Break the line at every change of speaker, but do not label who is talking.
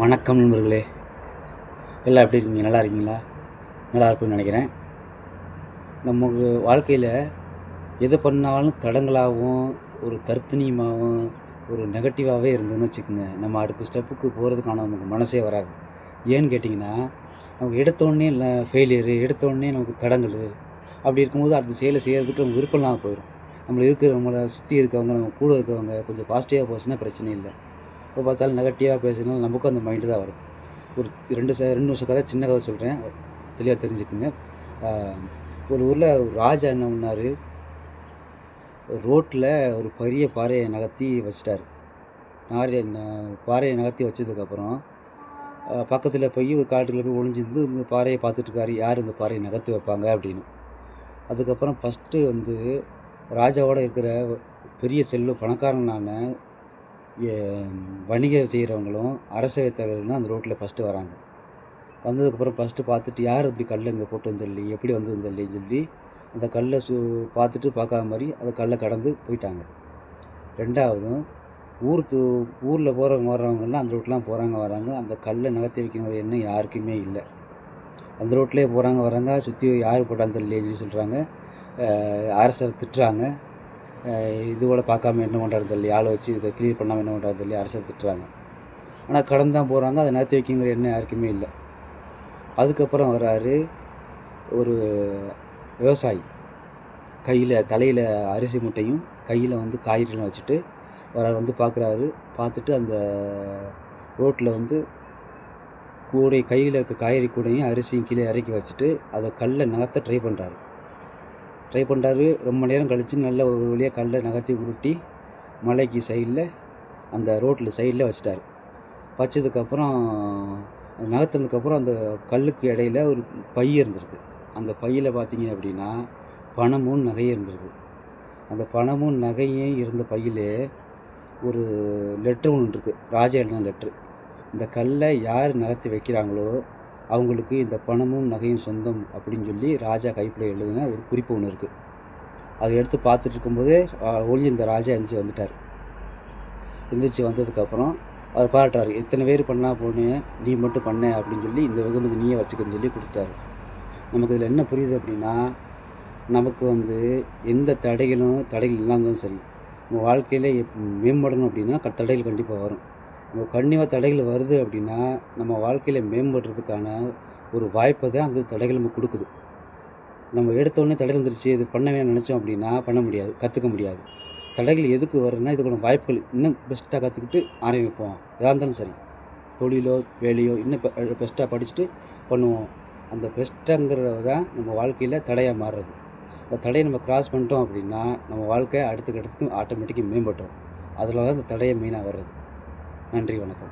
வணக்கம் நண்பர்களே எல்லாம் எப்படி இருக்கீங்க நல்லா இருக்கீங்களா நல்லா இருப்புன்னு நினைக்கிறேன் நமக்கு வாழ்க்கையில் எது பண்ணாலும் தடங்களாகவும் ஒரு தர்த்தனியமாகவும் ஒரு நெகட்டிவாகவே இருந்ததுன்னு வச்சுக்கோங்க நம்ம அடுத்த ஸ்டெப்புக்கு போகிறதுக்கான நமக்கு மனசே வராது ஏன்னு கேட்டிங்கன்னா நமக்கு எடுத்தோடனே இல்லை ஃபெயிலியரு எடுத்தோடனே நமக்கு தடங்கள் அப்படி இருக்கும்போது அடுத்த செயலை செய்கிறதுக்கு நமக்கு விருப்பம்லாம் போயிடும் நம்மளை இருக்கிறவங்கள சுற்றி இருக்கிறவங்க நம்ம கூட இருக்கிறவங்க கொஞ்சம் பாசிட்டிவாக போச்சுன்னா பிரச்சனை இல்லை எப்போ பார்த்தாலும் நெகட்டிவாக பேசினாலும் நமக்கும் அந்த மைண்டு தான் வரும் ஒரு ரெண்டு ச ரெண்டு நிமிஷம் கதை சின்ன கதை சொல்கிறேன் தெளிவாக தெரிஞ்சுக்குங்க ஒரு ஊரில் ஒரு ராஜா என்ன பண்ணார் ரோட்டில் ஒரு பெரிய பாறையை நகர்த்தி வச்சிட்டார் நாரிய பாறையை நகர்த்தி வச்சதுக்கப்புறம் பக்கத்தில் போய் ஒரு காட்டுக்குள்ளே போய் ஒழிஞ்சிருந்து இந்த பாறையை பார்த்துட்ருக்காரு யார் இந்த பாறையை நகர்த்தி வைப்பாங்க அப்படின்னு அதுக்கப்புறம் ஃபஸ்ட்டு வந்து ராஜாவோட இருக்கிற பெரிய செல்லு பணக்காரனான வணிகம் செய்கிறவங்களும் அரசு தலைவர்களும் அந்த ரோட்டில் ஃபஸ்ட்டு வராங்க வந்ததுக்கப்புறம் ஃபஸ்ட்டு பார்த்துட்டு யார் இப்படி கல் இங்கே போட்டுன்னு சொல்லி எப்படி வந்ததுன்னு சொல்லி சொல்லி அந்த கல்லை சு பார்த்துட்டு பார்க்காத மாதிரி அந்த கல்லை கடந்து போயிட்டாங்க ரெண்டாவதும் ஊர் தூ ஊரில் போகிறவங்க வர்றவங்கெல்லாம் அந்த ரோட்லாம் போகிறாங்க வராங்க அந்த கல்லை நகர்த்தி வைக்கிற எண்ணம் யாருக்குமே இல்லை அந்த ரோட்லேயே போகிறாங்க வராங்க சுற்றி யார் போட்டான்னு சொல்லி சொல்கிறாங்க அரசர் திட்டுறாங்க இது கூட பார்க்காம என்ன பண்ணுறது இல்லை ஆள் வச்சு இதை க்ளீன் பண்ணாமல் என்ன பண்ணுறது இல்லையா அரசு திட்டுறாங்க ஆனால் கடன் தான் போகிறாங்க அதை நிறுத்தி வைக்கிங்கிற எண்ணம் யாருக்குமே இல்லை அதுக்கப்புறம் வர்றாரு ஒரு விவசாயி கையில் தலையில் அரிசி முட்டையும் கையில் வந்து காய்கறிலாம் வச்சுட்டு வர்றாரு வந்து பார்க்குறாரு பார்த்துட்டு அந்த ரோட்டில் வந்து கூடை கையில் இருக்க காய்கறி கூடையும் அரிசியும் கீழே இறக்கி வச்சுட்டு அதை கல்லை நகர்த்த ட்ரை பண்ணுறாரு ட்ரை பண்ணுறாரு ரொம்ப நேரம் கழித்து நல்ல ஒரு வழியாக கல்லை நகர்த்தி உருட்டி மலைக்கு சைடில் அந்த ரோட்டில் சைடில் வச்சுட்டார் வச்சதுக்கப்புறம் நகர்த்ததுக்கப்புறம் அந்த கல்லுக்கு இடையில ஒரு பை இருந்திருக்கு அந்த பையில் பார்த்தீங்க அப்படின்னா பணமும் நகையும் இருந்திருக்கு அந்த பணமும் நகையும் இருந்த பையிலே ஒரு லெட்ரு ஒன்று இருக்குது ராஜா எழுதின லெட்ரு இந்த கல்லை யார் நகர்த்தி வைக்கிறாங்களோ அவங்களுக்கு இந்த பணமும் நகையும் சொந்தம் அப்படின்னு சொல்லி ராஜா கைப்பட எழுதின ஒரு குறிப்பு ஒன்று இருக்குது அதை எடுத்து பார்த்துட்டு இருக்கும்போதே ஒளி இந்த ராஜா எழுந்திரிச்சு வந்துட்டார் எழுந்திரிச்சு வந்ததுக்கப்புறம் அவர் பாராட்டுறாரு இத்தனை பேர் பண்ணா போனேன் நீ மட்டும் பண்ண அப்படின்னு சொல்லி இந்த வெகுமதி நீயே வச்சுக்கன்னு சொல்லி கொடுத்துட்டாரு நமக்கு இதில் என்ன புரியுது அப்படின்னா நமக்கு வந்து எந்த தடைகளும் தடைகள் இல்லாமல் சரி நம்ம வாழ்க்கையில் மேம்படணும் அப்படின்னா தடைகள் கண்டிப்பாக வரும் நம்ம கண்ணிவ தடைகள் வருது அப்படின்னா நம்ம வாழ்க்கையில் மேம்படுறதுக்கான ஒரு வாய்ப்பை தான் அந்த தடைகள் நம்ம கொடுக்குது நம்ம எடுத்தோடனே தடைகள் வந்துருச்சு இது பண்ண வேணும்னு நினச்சோம் அப்படின்னா பண்ண முடியாது கற்றுக்க முடியாது தடைகள் எதுக்கு வருதுன்னா இதுக்கான வாய்ப்புகள் இன்னும் பெஸ்ட்டாக கற்றுக்கிட்டு ஆரம்பிப்போம் எதாக இருந்தாலும் சரி தொழிலோ வேலையோ இன்னும் பெஸ்ட்டாக படிச்சுட்டு பண்ணுவோம் அந்த பெஸ்ட்டுங்கிறத தான் நம்ம வாழ்க்கையில் தடையாக மாறுறது அந்த தடையை நம்ம கிராஸ் பண்ணிட்டோம் அப்படின்னா நம்ம வாழ்க்கை அடுத்த கட்டத்துக்கு ஆட்டோமேட்டிக்காக மேம்பட்டோம் அதில் தான் அந்த தடையை மெயினாக வர்றது நன்றி வணக்கம்